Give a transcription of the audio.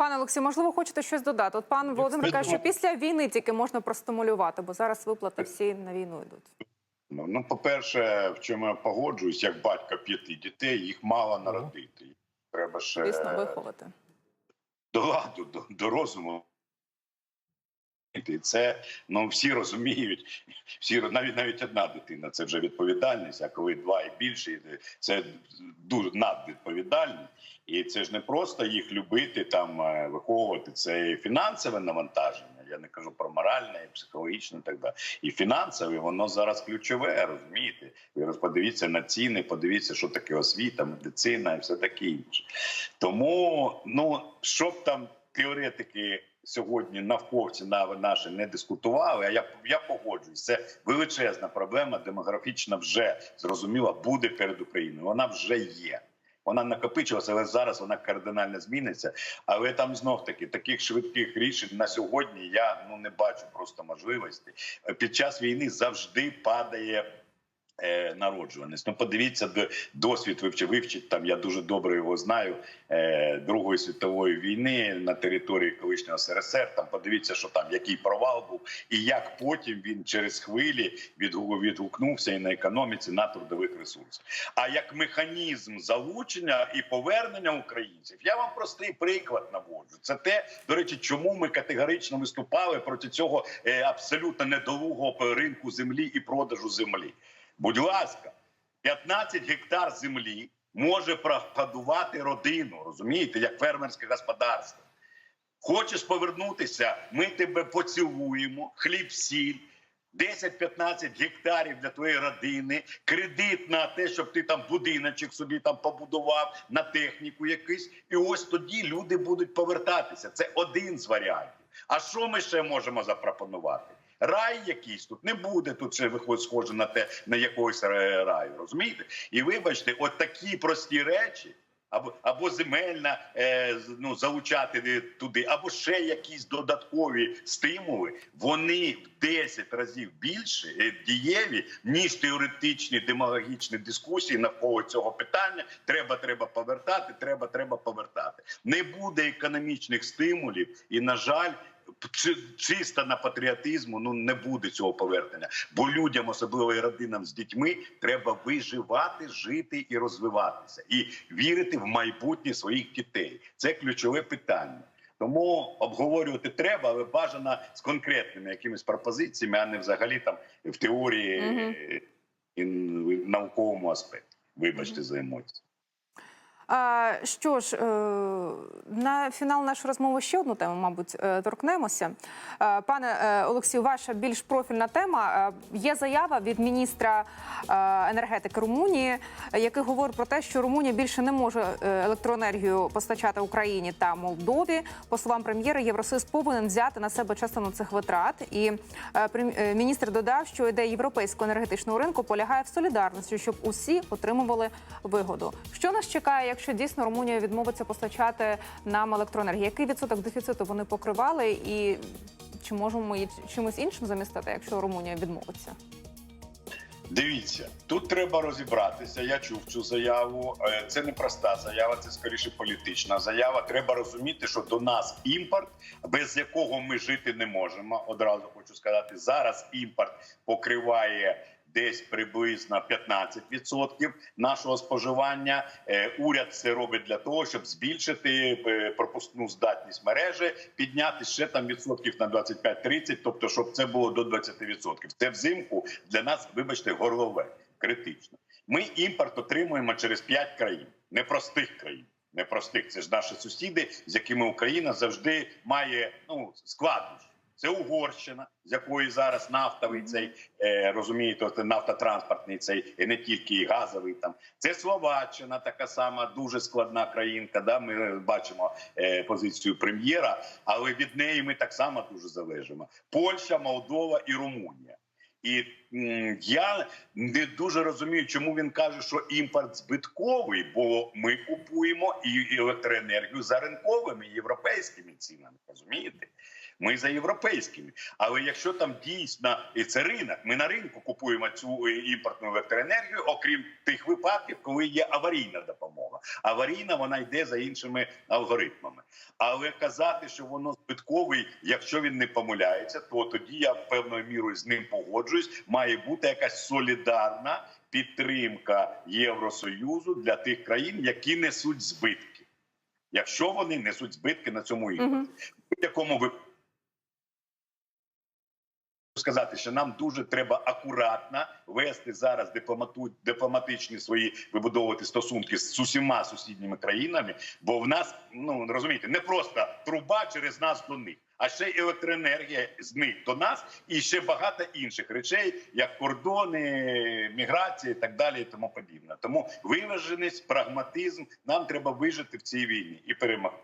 Пане Олексію, можливо, хочете щось додати? От пан Володимир каже, що після війни тільки можна простимулювати, бо зараз виплати всі на війну йдуть. Ну, ну, по-перше, в чому я погоджуюсь, як батько п'яти дітей, їх мало народити. Треба ще Звісно, виховати. до ладу, до, до розуму. І це ну всі розуміють, всі навіть навіть одна дитина це вже відповідальність. А коли два і більше, це дуже надвідповідальність. І це ж не просто їх любити, там е, виховувати. Це і фінансове навантаження. Я не кажу про моральне, і психологічне, і так далі. І фінансове, воно зараз ключове, розумієте? Ви роз- подивіться на ціни, подивіться, що таке освіта, медицина і все таке інше. Тому, ну щоб там теоретики сьогодні навковці на наші не дискутували. А я я погоджуюсь. Це величезна проблема. Демографічна вже зрозуміла буде перед Україною. Вона вже є. Вона накопичилася, але зараз вона кардинально зміниться. Але там знов таки таких швидких рішень на сьогодні я ну не бачу просто можливості. Під час війни завжди падає. Е, Народжуваність. Ну, подивіться досвід вивчи, вивчить там. Я дуже добре його знаю. Е, Другої світової війни на території колишнього СРСР. Там подивіться, що там який провал був, і як потім він через хвилі відгу- відгукнувся і на економіці, на трудових ресурсах. А як механізм залучення і повернення українців, я вам простий приклад наводжу. Це те, до речі, чому ми категорично виступали проти цього е, абсолютно недолугого ринку землі і продажу землі. Будь ласка, 15 гектар землі може прогодувати родину, розумієте, як фермерське господарство. Хочеш повернутися, ми тебе поцілуємо, хліб, сіль. 10-15 гектарів для твоєї родини, кредит на те, щоб ти там будиночок собі там побудував на техніку якийсь, і ось тоді люди будуть повертатися. Це один з варіантів. А що ми ще можемо запропонувати? Рай якийсь тут не буде тут ще виходить схоже на те на якогось раю. Розумієте? І вибачте, от такі прості речі. Або або земельна е, ну, залучати туди, або ще якісь додаткові стимули. Вони в 10 разів більше дієві ніж теоретичні демагогічні дискусії навколо цього питання. Треба, треба повертати. Треба, треба повертати. Не буде економічних стимулів, і на жаль. Чи- Чисто на патріотизму ну не буде цього повернення, бо людям, особливо і родинам з дітьми, треба виживати, жити і розвиватися, і вірити в майбутнє своїх дітей. Це ключове питання. Тому обговорювати треба, але бажано з конкретними якимись пропозиціями, а не взагалі там в теорії е, і в науковому аспекті. Вибачте за емоції. Що ж, е, на фінал нашої розмови ще одну тему, мабуть, е, торкнемося. Е, Пане Олексію, ваша більш профільна тема. Є заява від міністра енергетики Румунії, який говорить про те, що Румунія більше не може електроенергію постачати Україні та Молдові. По словам прем'єра, Євросоюз повинен взяти на себе частину цих витрат. І міністр додав, що ідея європейського енергетичного ринку полягає в солідарності, щоб усі отримували вигоду. Що нас чекає, якщо дійсно Румунія відмовиться постачати нам електроенергію? Який відсоток дефіциту вони покривали, і чи можемо ми чимось іншим замістити, якщо Румунія відмовиться? Дивіться, тут треба розібратися. Я чув цю заяву. Е, Це не проста заява, це скоріше політична заява. Треба розуміти, що до нас імпорт, без якого ми жити не можемо. Одразу хочу сказати, зараз імпорт покриває. Десь приблизно 15% нашого споживання. Е, Уряд це робить для того, щоб збільшити е, пропускну здатність мережі, підняти ще там відсотків на 25-30, тобто, щоб це було до 20%. Це взимку для нас, вибачте, горлове критично. Ми імпорт отримуємо через 5 країн, непростих країн. Непростих це ж наші сусіди, з якими Україна завжди має ну складнощі. Це Угорщина, з якої зараз нафтовий цей е, розумієте, нафтотранспортний цей і не тільки газовий. Там це Словаччина, така сама дуже складна країнка. Да, ми бачимо е, позицію прем'єра, але від неї ми так само дуже залежимо. Польща, Молдова і Румунія. І я не дуже розумію, чому він каже, що імпорт збитковий, бо ми купуємо і електроенергію за ринковими європейськими цінами. Розумієте? Ми за європейськими. Але якщо там дійсно і це ринок, ми на ринку купуємо цю імпортну електроенергію, окрім тих випадків, коли є аварійна допомога. Аварійна вона йде за іншими алгоритмами. Але казати, що воно збитковий, якщо він не помиляється, то тоді я певною мірою з ним погоджуюсь. Має бути якась солідарна підтримка Євросоюзу для тих країн, які несуть збитки. Якщо вони несуть збитки на цьому імпорті, в якому ви сказати, що нам дуже треба акуратно вести зараз дипломатичні свої вибудовувати стосунки з усіма сусідніми країнами, бо в нас ну розумієте, не просто труба через нас до них, а ще й електроенергія з них до нас, і ще багато інших речей, як кордони, міграція і так далі, і тому подібне. Тому виваженість, прагматизм нам треба вижити в цій війні і перемогти.